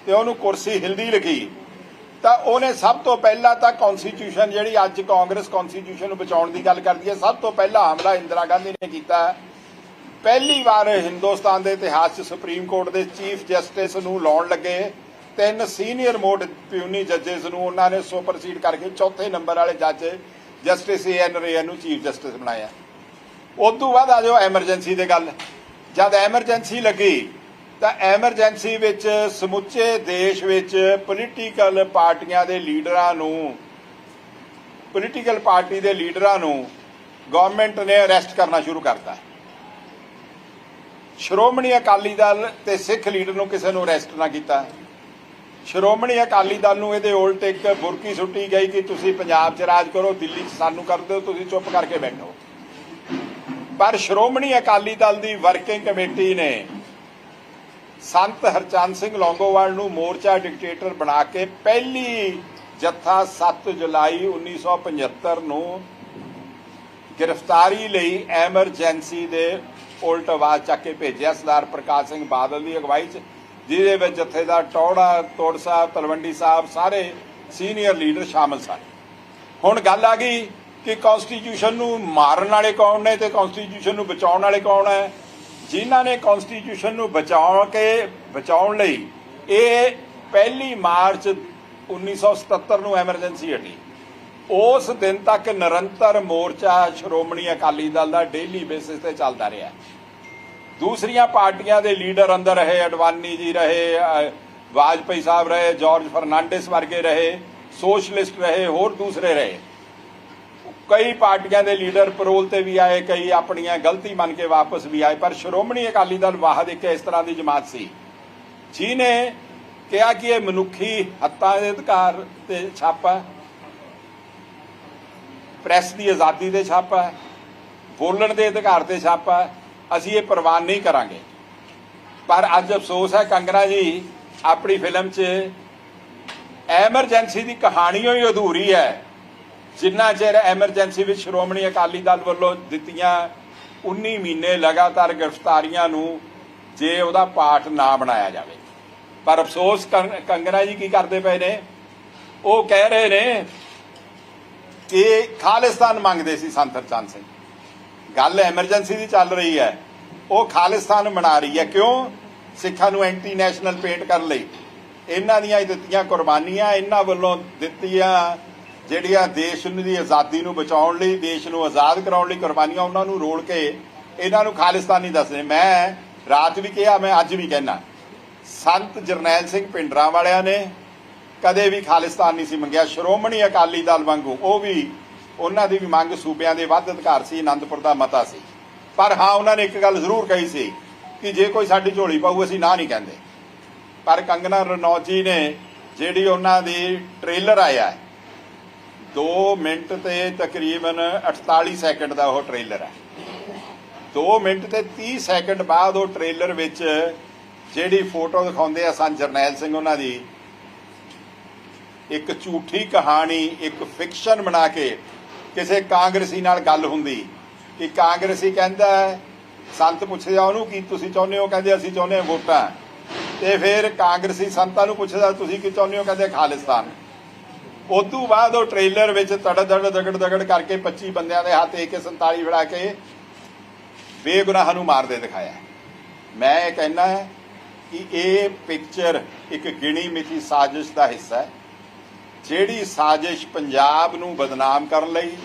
ਤੇ ਉਹਨੂੰ ਕੁਰਸੀ ਹਿਲਦੀ ਲੱਗੀ ਤਾਂ ਉਹਨੇ ਸਭ ਤੋਂ ਪਹਿਲਾਂ ਤਾਂ ਕਨਸਟੀਟਿਊਸ਼ਨ ਜਿਹੜੀ ਅੱਜ ਕਾਂਗਰਸ ਕਨਸਟੀਟਿਊਸ਼ਨ ਨੂੰ ਬਚਾਉਣ ਦੀ ਗੱਲ ਕਰਦੀ ਹੈ। ਸਭ ਤੋਂ ਪਹਿਲਾ ਹਮਲਾ ਇੰਦਰਾ ਗਾਂਧੀ ਨੇ ਕੀਤਾ ਪਹਿਲੀ ਵਾਰ ਹਿੰਦੁਸਤਾਨ ਦੇ ਇਤਿਹਾਸ 'ਚ ਸੁਪਰੀਮ ਕੋਰਟ ਦੇ ਚੀਫ ਜਸਟਿਸ ਨੂੰ ਲਾਉਣ ਲੱਗੇ। ਤਿੰਨ ਸੀਨੀਅਰ ਮੋਡ ਪਿਊਨੀ ਜੱਜਸ ਨੂੰ ਉਹਨਾਂ ਨੇ ਸੁਪਰਸੀਡ ਕਰਕੇ ਚੌਥੇ ਨੰਬਰ ਵਾਲੇ ਜੱਜ ਜਸਟਿਸ ਏ ਐਨ ਰੇ ਨੂੰ ਚੀਫ ਜਸਟਿਸ ਬਣਾਇਆ। ਉਸ ਤੋਂ ਬਾਅਦ ਆ ਜਾਓ ਐਮਰਜੈਂਸੀ ਦੇ ਗੱਲ। ਜਦ ਐਮਰਜੈਂਸੀ ਲੱਗੀ ਤਾਂ ਐਮਰਜੈਂਸੀ ਵਿੱਚ, ਸਮੁੱਚੇ ਦੇਸ਼ ਵਿੱਚ ਪੋਲੀਟੀਕਲ ਪਾਰਟੀਆਂ ਦੇ ਲੀਡਰਾਂ ਨੂੰ ਪੋਲੀਟੀਕਲ ਪਾਰਟੀ ਦੇ ਲੀਡਰਾਂ ਨੂੰ ਗਵਰਨਮੈਂਟ ਨੇ ਅਰੈਸਟ ਕਰਨਾ ਸ਼ੁਰੂ ਕਰਤਾ ਸ਼੍ਰੋਮਣੀ ਅਕਾਲੀ ਦਲ ਤੇ ਸਿੱਖ ਲੀਡਰ ਨੂੰ ਕਿਸੇ ਨੂੰ ਅਰੈਸਟ ਨਾ ਕੀਤਾ ਸ਼੍ਰੋਮਣੀ ਅਕਾਲੀ ਦਲ ਨੂੰ ਇਹਦੇ ਉਲਟ ਇੱਕ ਬੁਰਕੀ ਸੁੱਟੀ ਗਈ ਕਿ ਤੁਸੀਂ ਪੰਜਾਬ 'ਚ ਰਾਜ ਕਰੋ, ਦਿੱਲੀ 'ਚ ਸਾਨੂੰ ਕਰ ਦਿਓ, ਤੁਸੀਂ ਚੁੱਪ ਕਰਕੇ ਬੈਠੋ। ਪਰ ਸ਼੍ਰੋਮਣੀ ਅਕਾਲੀ ਦਲ ਦੀ ਵਰਕਿੰਗ ਕਮੇਟੀ ਨੇ ਸੰਤ ਹਰਚੰਦ ਸਿੰਘ ਲੌਂਗੋਵਾਲ ਨੂੰ ਮੋਰਚਾ ਡਿਕਟੇਟਰ ਬਣਾ ਕੇ ਪਹਿਲੀ ਜੱਥਾ 7 ਜੁਲਾਈ 1975 ਨੂੰ ਗ੍ਰਿਫਤਾਰੀ ਲਈ ਐਮਰਜੈਂਸੀ ਦੇ ਉਲਟ ਆਵਾਜ਼ ਚੱਕ ਕੇ ਭੇਜਿਆ ਸਰਦਾਰ ਪ੍ਰਕਾਸ਼ ਸਿੰਘ ਬਾਦਲ ਦੀ ਅਗਵਾਈ 'ਚ, ਜਿਹਦੇ ਵਿੱਚ ਜਥੇਦਾਰ ਟੌੜਾ ਤੋੜ ਸਾਹਿਬ, ਤਲਵੰਡੀ ਸਾਹਿਬ ਸਾਰੇ ਸੀਨੀਅਰ ਲੀਡਰ ਸ਼ਾਮਲ ਸਨ। ਹੁਣ ਗੱਲ ਆ ਗਈ ਕਿ ਕਨਸਟੀਟਿਊਸ਼ਨ ਨੂੰ ਮਾਰਨ ਵਾਲੇ ਕੌਣ ਨੇ ਤੇ ਕਨਸਟੀਟਿਊਸ਼ਨ ਨੂੰ ਬਚਾਉਣ ਵਾਲੇ ਕੌਣ ਹੈ? ਜਿਨ੍ਹਾਂ ਨੇ ਕਨਸਟੀਟਿਊਸ਼ਨ ਨੂੰ ਬਚਾਉਣ ਕੇ ਬਚਾਉਣ ਲਈ ਇਹ ਪਹਿਲੀ ਮਾਰਚ 1977 ਨੂੰ ਐਮਰਜੈਂਸੀ ਹਟੀ। ਉਸ ਦਿਨ ਤੱਕ ਨਿਰੰਤਰ ਮੋਰਚਾ ਸ਼੍ਰੋਮਣੀ ਅਕਾਲੀ ਦਲ ਦਾ ਡੇਲੀ ਬੇਸਿਸ ਤੇ ਚੱਲਦਾ ਰਿਹਾ। ਦੂਸਰੀਆਂ ਪਾਰਟੀਆਂ ਦੇ ਲੀਡਰ ਅੰਦਰ ਰਹੇ ਅਡਵਾਨੀ ਜੀ ਰਹੇ ਅ, ਵਾਜਪਾਈ ਸਾਹਿਬ ਰਹੇ ਜਾਰਜ ਫਰਨਾਂਡਿਸ ਵਰਗੇ ਰਹੇ ਸੋਸ਼ਲਿਸਟ ਰਹੇ ਹੋਰ ਦੂਸਰੇ ਰਹੇ। ਕਈ ਪਾਰਟੀਆਂ ਦੇ ਲੀਡਰ ਪਰੋਲ ਤੇ ਵੀ ਆਏ, ਕਈ ਆਪਣੀਆਂ ਗਲਤੀ ਮੰਨ ਕੇ ਵਾਪਸ ਵੀ ਆਏ, ਪਰ ਸ਼੍ਰੋਮਣੀ ਅਕਾਲੀ ਦਲ ਵਾਹਦ ਇੱਕ ਇਸ ਤਰ੍ਹਾਂ ਦੀ ਜਮਾਤ ਸੀ। ਜਿਹਨੇ ਕਿਹਾ ਕਿ ਇਹ ਮਨੁੱਖੀ ਹੱਤਾਂ ਦੇ ਅਧਿਕਾਰ ਤੇ ਛਾਪਾ ਹੈ, ਪ੍ਰੈਸ ਦੀ ਆਜ਼ਾਦੀ ਤੇ ਛਾਪਾ ਹੈ, ਬੋਲਣ ਦੇ ਅਧਿਕਾਰ ਤੇ ਛਾਪਾ ਹੈ, ਅਸੀਂ ਇਹ ਪ੍ਰਵਾਨ ਨਹੀਂ ਕਰਾਂਗੇ। ਪਰ ਅੱਜ ਅਫਸੋਸ ਹੈ ਕੰਗਨਾ ਜੀ, ਆਪਣੀ ਫਿਲਮ 'ਚ ਐਮਰਜੈਂਸੀ ਦੀ ਕਹਾਣੀ ਹੀ ਅਧੂਰੀ ਹੈ। ਜਿੰਨਾ ਚਿਰ ਐਮਰਜੈਂਸੀ ਵਿੱਚ ਸ਼੍ਰੋਮਣੀ ਅਕਾਲੀ ਦਲ ਵੱਲੋਂ ਦਿੱਤੀਆਂ 19 ਮਹੀਨੇ ਲਗਾਤਾਰ ਗ੍ਰਿਫਤਾਰੀਆਂ ਨੂੰ ਜੇ ਉਹਦਾ ਪਾਠ ਨਾ ਬਣਾਇਆ ਜਾਵੇ। ਪਰ ਅਫਸੋਸ ਕੰਗ- ਜੀ ਕੀ ਕਰਦੇ ਪਏ ਨੇ? ਉਹ ਕਹਿ ਰਹੇ ਨੇ ਕਿ ਖਾਲਿਸਤਾਨ ਮੰਗਦੇ ਸੀ ਸੰਤ ਹਰਚੰਦ ਸਿੰਘ। ਗੱਲ ਐਮਰਜੈਂਸੀ ਦੀ ਚੱਲ ਰਹੀ ਹੈ। ਉਹ ਖਾਲਿਸਤਾਨ ਬਣਾ ਰਹੀ ਹੈ। ਕਿਉਂ? ਸਿੱਖਾਂ ਨੂੰ ਐਂਟੀ ਨੈਸ਼ਨਲ ਪੇਂਟ ਕਰਨ ਲਈ। ਇਹਨਾਂ ਦੀਆਂ ਦਿੱਤੀਆਂ ਕੁਰਬਾਨੀਆਂ, ਇਹਨਾਂ ਵੱਲੋਂ ਦਿੱਤੀਆਂ ਜਿਹੜੀਆਂ ਦੇਸ਼ ਦੀ ਆਜ਼ਾਦੀ ਨੂੰ ਬਚਾਉਣ ਲਈ, ਦੇਸ਼ ਨੂੰ ਆਜ਼ਾਦ ਕਰਾਉਣ ਲਈ ਕੁਰਬਾਨੀਆਂ ਉਹਨਾਂ ਨੂੰ ਰੋਲ ਕੇ ਇਹਨਾਂ ਨੂੰ ਖਾਲਿਸਤਾਨੀ ਦੱਸਦੇ। ਮੈਂ ਰਾਤ ਵੀ ਕਿਹਾ, ਮੈਂ ਅੱਜ ਵੀ ਕਹਿਣਾ ਸੰਤ ਜਰਨੈਲ ਸਿੰਘ ਪਿੰਡਰਾਂ ਵਾਲਿਆਂ ਨੇ ਕਦੇ ਵੀ ਖਾਲਿਸਤਾਨ ਨਹੀਂ ਸੀ ਮੰਗਿਆ। ਸ਼੍ਰੋਮਣੀ ਅਕਾਲੀ ਦਲ ਵਾਂਗੂ ਉਹ ਵੀ ਉਹਨਾਂ ਦੀ ਵੀ ਮੰਗ ਸੂਬਿਆਂ ਦੇ ਵੱਧ ਅਧਿਕਾਰ ਸੀ ਆਨੰਦਪੁਰ ਦਾ ਮਤਾ ਸੀ। ਪਰ ਹਾਂ, ਉਹਨਾਂ ਨੇ ਇੱਕ ਗੱਲ ਜ਼ਰੂਰ ਕਹੀ ਸੀ ਕਿ ਜੇ ਕੋਈ ਸਾਡੀ ਝੋਲੀ ਪਾਊ, ਅਸੀਂ ਨਾ ਨਹੀਂ ਕਹਿੰਦੇ। ਪਰ ਕੰਗਨਾ ਰਣੌਤ ਜੀ ਨੇ ਜਿਹੜੀ ਉਹਨਾਂ ਦੀ ਟ੍ਰੇਲਰ ਆਇਆ ਹੈ 2 ਮਿੰਟ ਤੇ ਤਕਰੀਬਨ 48 ਸੈਕਿੰਡ ਦਾ ਉਹ ਟ੍ਰੇਲਰ ਹੈ। 2 ਮਿੰਟ ਤੇ 30 ਸੈਕਿੰਡ ਬਾਅਦ ਉਹ ਟ੍ਰੇਲਰ ਵਿੱਚ ਜਿਹੜੀ ਫੋਟੋ ਦਿਖਾਉਂਦੇ ਆ ਸਨ ਜਰਨੈਲ ਸਿੰਘ ਉਹਨਾਂ ਦੀ ਇੱਕ ਝੂਠੀ ਕਹਾਣੀ ਇੱਕ ਫਿਕਸ਼ਨ ਬਣਾ ਕੇ ਕਿਸੇ ਕਾਂਗਰਸੀ ਨਾਲ ਗੱਲ ਹੁੰਦੀ। ਕਿ ਕਾਂਗਰਸੀ ਕਹਿੰਦਾ ਹੈ, ਸੰਤ ਪੁੱਛਿਆ ਉਹਨੂੰ ਕੀ ਤੁਸੀਂ ਚਾਹੁੰਦੇ ਹੋ? ਕਹਿੰਦੇ ਅਸੀਂ ਚਾਹੁੰਦੇ ਹਾਂ ਵੋਟਾਂ। ਤੇ ਫਿਰ ਕਾਂਗਰਸੀ ਸੰਤਾਂ ਨੂੰ ਪੁੱਛਦਾ ਤੁਸੀਂ ਕੀ ਚਾਹੁੰਦੇ ਹੋ? ਕਹਿੰਦੇ ਖਾਲਿਸਤਾਨ। ਉਸ ਤੋਂ ਬਾਅਦ ਉਹ ਟ੍ਰੇਲਰ ਵਿੱਚ ਤੜ ਦੜ ਦਗੜ ਦਗੜ ਕਰਕੇ 25 ਬੰਦਿਆਂ ਦੇ ਹੱਥ AK47 ਫੜਾ ਕੇ ਬੇਗੁਨਾਹਾਂ ਨੂੰ ਮਾਰਦੇ ਦਿਖਾਇਆ ਮੈਂ ਇਹ ਕਹਿਣਾ ਹੈ ਕਿ ਇਹ ਪਿਕਚਰ ਇੱਕ ਗਿਣੀ ਮਿਥੀ ਸਾਜ਼ਿਸ਼ ਦਾ ਹਿੱਸਾ ਹੈ। ਜਿਹੜੀ ਸਾਜ਼ਿਸ਼ ਪੰਜਾਬ ਨੂੰ ਬਦਨਾਮ ਕਰਨ ਲਈ,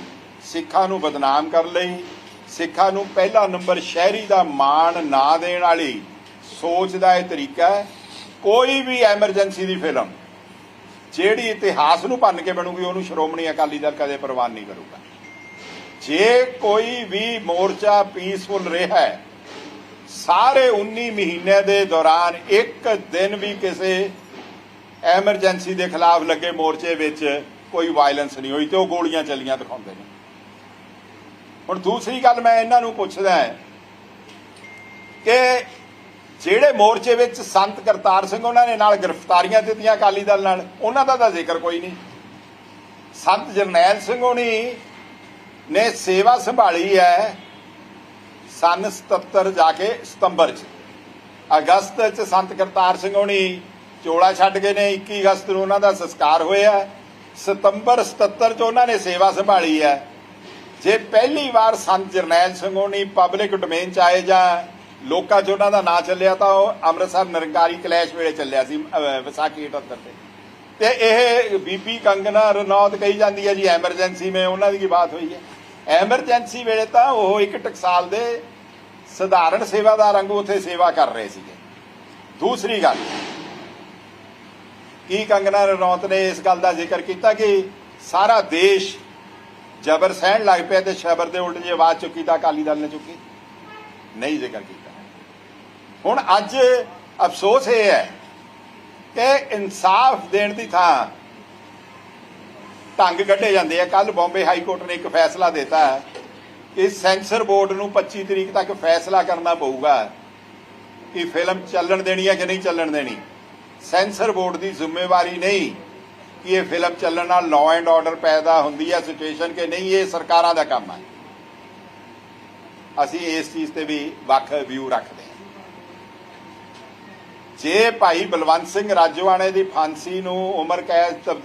ਸਿੱਖਾਂ ਨੂੰ ਬਦਨਾਮ ਕਰਨ ਲਈ, ਸਿੱਖਾਂ ਨੂੰ ਪਹਿਲਾ ਨੰਬਰ ਸ਼ਹਿਰੀ ਦਾ ਮਾਣ ਨਾ ਦੇਣ ਵਾਲੀ ਸੋਚ ਦਾ ਇਹ ਤਰੀਕਾ ਹੈ। ਕੋਈ ਵੀ ਐਮਰਜੈਂਸੀ ਦੀ ਫਿਲਮ ਜਿਹੜੀ ਇਤਿਹਾਸ ਨੂੰ ਭੰਨ ਕੇ ਬਣੂਗੀ, ਉਹਨੂੰ ਸ਼੍ਰੋਮਣੀ ਅਕਾਲੀ ਦਲ ਕਦੇ ਪ੍ਰਵਾਨ ਨਹੀਂ ਕਰੂਗਾ। ਜੇ ਕੋਈ ਵੀ ਮੋਰਚਾ ਪੀਸਫੁਲ ਰਿਹਾ ਹੈ, ਸਾਰੇ 19 ਮਹੀਨੇ ਦੇ ਦੌਰਾਨ ਇੱਕ ਦਿਨ ਵੀ ਕਿਸੇ ਐਮਰਜੈਂਸੀ ਦੇ ਖਿਲਾਫ ਲੱਗੇ ਮੋਰਚੇ ਵਿੱਚ ਕੋਈ ਵਾਇਲੈਂਸ ਨਹੀਂ ਹੋਈ ਤੇ ਉਹ ਗੋਲੀਆਂ ਚੱਲੀਆਂ ਦਿਖਾਉਂਦੇ ਨੇ। ਹੁਣ ਦੂਸਰੀ ਗੱਲ ਮੈਂ ਇਹਨਾਂ ਨੂੰ ਪੁੱਛਦਾ ਕਿ ਜਿਹੜੇ ਮੋਰਚੇ ਵਿੱਚ ਸੰਤ ਕਰਤਾਰ ਸਿੰਘ ਉਹਨਾਂ ਨੇ ਨਾਲ ਗ੍ਰਿਫਤਾਰੀਆਂ ਦਿੱਤੀਆਂ ਅਕਾਲੀ ਦਲ ਨਾਲ, ਉਹਨਾਂ ਦਾ ਤਾਂ ਜ਼ਿਕਰ ਕੋਈ ਨਹੀਂ। ਸੰਤ ਜਰਨੈਲ ਸਿੰਘ ਹੋਣੀ ਨੇ ਸੇਵਾ ਸੰਭਾਲੀ ਹੈ ਸਨ 77 ਜਾ ਕੇ ਸਤੰਬਰ ਚ। ਅਗਸਤ ਚ ਸੰਤ ਕਰਤਾਰ ਸਿੰਘ ਹੋਣੀ ਚੋਲਾ ਛੱਡ ਗਏ ਨੇ 21 ਅਗਸਤ ਨੂੰ ਉਹਨਾਂ ਦਾ ਸੰਸਕਾਰ ਹੋਇਆ। ਸਤੰਬਰ 77 ਚ ਉਹਨਾਂ ਨੇ ਸੇਵਾ ਸੰਭਾਲੀ ਹੈ। ਜੇ ਪਹਿਲੀ ਵਾਰ ਸੰਤ ਜਰਨੈਲ ਸਿੰਘ ਹੋਣੀ ਪਬਲਿਕ ਡੋਮੇਨ ਚ ਆਏ ਜਾਂ ਲੋਕਾਂ 'ਚ ਉਹਨਾਂ ਦਾ ਨਾਂ ਚੱਲਿਆ ਤਾਂ ਉਹ ਅੰਮ੍ਰਿਤਸਰ ਨਿਰੰਕਾਰੀ ਕਲੈਸ਼ ਵੇਲੇ ਚੱਲਿਆ ਸੀ ਵਿਸਾਖੀ 78 ਤੇ। ਤੇ ਇਹ ਬੀਬੀ ਕੰਗਨਾ ਰਣੌਤ ਕਹੀ ਜਾਂਦੀ ਹੈ ਜੀ ਐਮਰਜੈਂਸੀ ਮੇ ਉਹਨਾਂ ਦੀ ਕੀ ਬਾਤ ਹੋਈ ਹੈ। ਐਮਰਜੈਂਸੀ ਵੇਲੇ ਤਾਂ ਉਹ ਇੱਕ ਟਕਸਾਲ ਦੇ ਸਧਾਰਨ ਸੇਵਾਦਾਰ ਵਾਂਗੂ ਉੱਥੇ ਸੇਵਾ ਕਰ ਰਹੇ ਸੀਗੇ। ਦੂਸਰੀ ਗੱਲ, ਕੀ ਕੰਗਨਾ ਰਣੌਤ ਨੇ ਇਸ ਗੱਲ ਦਾ ਜ਼ਿਕਰ ਕੀਤਾ ਕਿ ਸਾਰਾ ਦੇਸ਼ ਜ਼ਬਰ ਸਹਿਣ ਲੱਗ ਪਿਆ ਤੇ ਸ਼ਬਰ ਦੇ ਉਲਟ ਜੇ ਆਵਾਜ਼ ਚੁੱਕੀ ਤਾਂ ਅਕਾਲੀ ਦਲ ਨੇ ਚੁੱਕੀ? ਨਹੀਂ ਜ਼ਿਕਰ ਕੀਤਾ। ਹੁਣ ਅੱਜ ਅਫਸੋਸ ਇਹ ਹੈ ਕਿ ਇਨਸਾਫ ਦੇਣ ਦੀ ਥਾਂ ਢੰਗ ਕੱਢੇ ਜਾਂਦੇ ਆ। ਕੱਲ ਬੰਬੇ ਹਾਈ ਕੋਰਟ ਨੇ ਇੱਕ ਫੈਸਲਾ ਦਿੱਤਾ ਹੈ ਕਿ ਸੈਂਸਰ ਬੋਰਡ ਨੂੰ 25 ਤਰੀਕ ਤੱਕ ਫੈਸਲਾ ਕਰਨਾ ਪਊਗਾ ਕਿ ਫਿਲਮ ਚੱਲਣ ਦੇਣੀ ਹੈ ਕਿ ਨਹੀਂ ਚੱਲਣ ਦੇਣੀ। ਸੈਂਸਰ ਬੋਰਡ ਦੀ ਜ਼ਿੰਮੇਵਾਰੀ ਨਹੀਂ ਕਿ ਇਹ ਫਿਲਮ ਚੱਲਣ ਨਾਲ ਲਾਅ ਐਂਡ ਆਰਡਰ ਪੈਦਾ ਹੁੰਦੀ ਹੈ ਸਿਚੁਏਸ਼ਨ ਕਿ ਨਹੀਂ, ਇਹ ਸਰਕਾਰਾਂ ਦਾ ਕੰਮ ਹੈ। ਅਸੀਂ ਇਸ ਚੀਜ਼ ਤੇ ਵੀ ਵੱਖ ਵਿਊ ਰੱਖਦੇ ਹਾਂ। ਜੇ ਭਾਈ ਬਲਵੰਤ ਸਿੰਘ ਰਾਜਵਾਣੇ ਦੀ ਫਾਂਸੀ ਨੂੰ ਉਮਰ ਕੈਦ ਤਬਦੀਲ